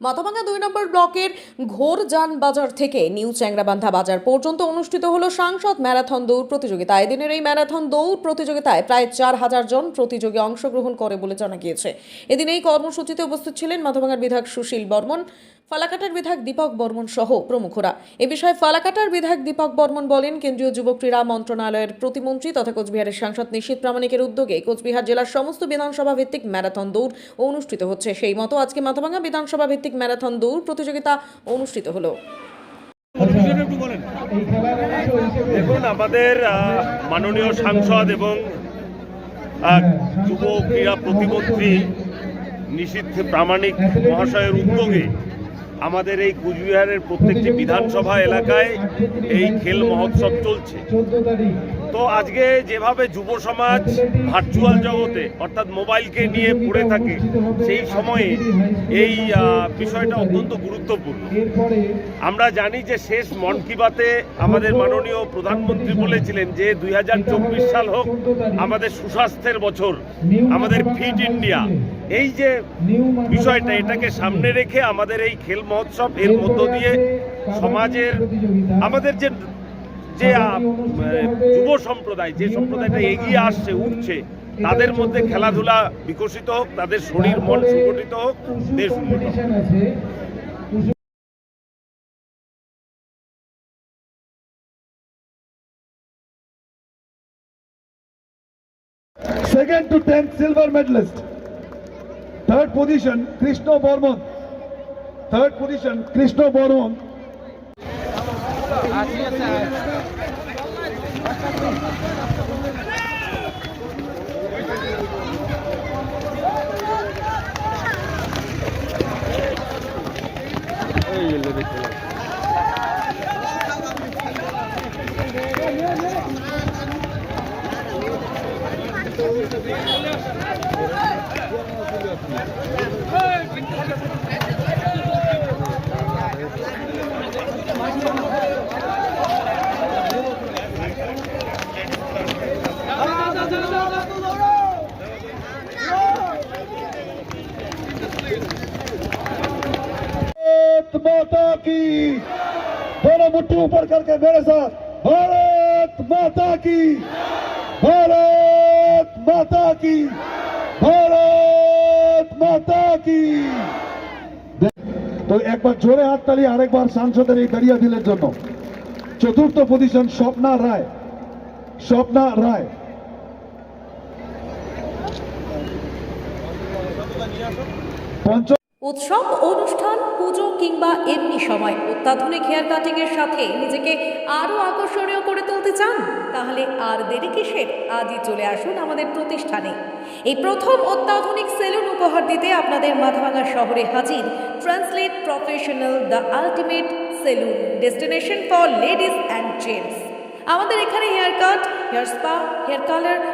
মাথাভাঙ্গা দুই নম্বর ব্লকের ঘোরজান বাজার থেকে নিউ চ্যাংরাবান্ধা বাজার পর্যন্ত অনুষ্ঠিত হলো সাংসদ ম্যারাথন দৌড় প্রতিযোগিতা। এদিনের এই ম্যারাথন দৌড় প্রতিযোগিতায় প্রায় চার হাজার জন প্রতিযোগী অংশগ্রহণ করে বলে জানা গিয়েছে। এদিন এই কর্মসূচিতে উপস্থিত ছিলেন মাথাভাঙ্গার বিধায়ক সুশীল বর্মন ফালাকাটার বিধায়ক দীপক বর্মন সহ প্রমুখরা। এ বিষয়ে ফালাকাটার বিধায়ক দীপক বর্মন বলেন, কেন্দ্রীয় যুব ক্রীড়া মন্ত্রণালয়ের প্রতিমন্ত্রী তথা কোচবিহারের সাংসদ নিশীত প্রামাণিকের উদ্যোগে কোচবিহার জেলার সমস্ত বিধানসভা ভিত্তিক ম্যারাথন দৌড় অনুষ্ঠিত হচ্ছে। সেই মতো আজকে মাথাভাঙ্গা বিধানসভা ভিত্তিক ম্যারাথন দৌড় প্রতিযোগিতা অনুষ্ঠিত হলো। দেখুন, আমাদের মাননীয় সাংসদ এবং যুব ক্রীড়া প্রতিমন্ত্রী নিষিদ্ধ প্রামাণিক মহাশয়ের উদ্যোগে আমাদের এই কুচবিহারের প্রত্যেকটি বিধানসভা এলাকায় এই খেল মহোৎসব চলছে। তো আজকে যেভাবে যুব সমাজ ভার্চুয়াল জগতে, অর্থাৎ মোবাইলকে নিয়ে পড়ে থাকে, সেই সময়ে এই বিষয়টা অত্যন্ত গুরুত্বপূর্ণ। আমরা জানি যে শেষ মন কি বাতে আমাদের মাননীয় প্রধানমন্ত্রী বলেছিলেন যে দুই হাজার চব্বিশ সাল হোক আমাদের সুস্বাস্থ্যের বছর, আমাদের ফিট ইন্ডিয়া। এই যে বিষয়টা এটাকে সামনে রেখে আমাদের এই খেল মহোৎসব এর মধ্য দিয়ে সমাজের আমাদের যে যে আহ, যুব সম্প্রদায় যে সম্প্রদায়টা এগিয়ে আসছে উঠছে তাদের মধ্যে খেলাধুলা বিকশিত হোক তাদের শরীর মন সুগঠিত হোক দেশ উন্নত হোক। Second to 10th silver medalist. Third position, Krishna barman Third position, Krishna barman Thank you. माता की दोनों मुट्ठी ऊपर करके मेरे साथ भारत माता की भारत माता की भारत माता की তো একবার জোরে হাততালি, আরেকবার সাংসদের এই দাঁড়িয়ে দিলের জন্য। চতুর্থ পজিশন স্বপ্না রায়। স্বপ্না রায়। উৎসব, অনুষ্ঠান, পুজো কিংবা এমনি সময় অত্যাধুনিক হেয়ার কাটিং এর সাথে নিজেকে আরও আকর্ষণীয় করে তুলতে চান? তাহলে আর দেরি কিসের? আজই চলে আসুন আমাদের প্রতিষ্ঠানে। এই প্রথম অত্যাধুনিক সেলুন উপহার দিতে আপনাদের মাথাভাঙা শহরে হাজির translate professional the ultimate salon destination for ladies and gents আমাদের এখানে hair cut hair spa hair colour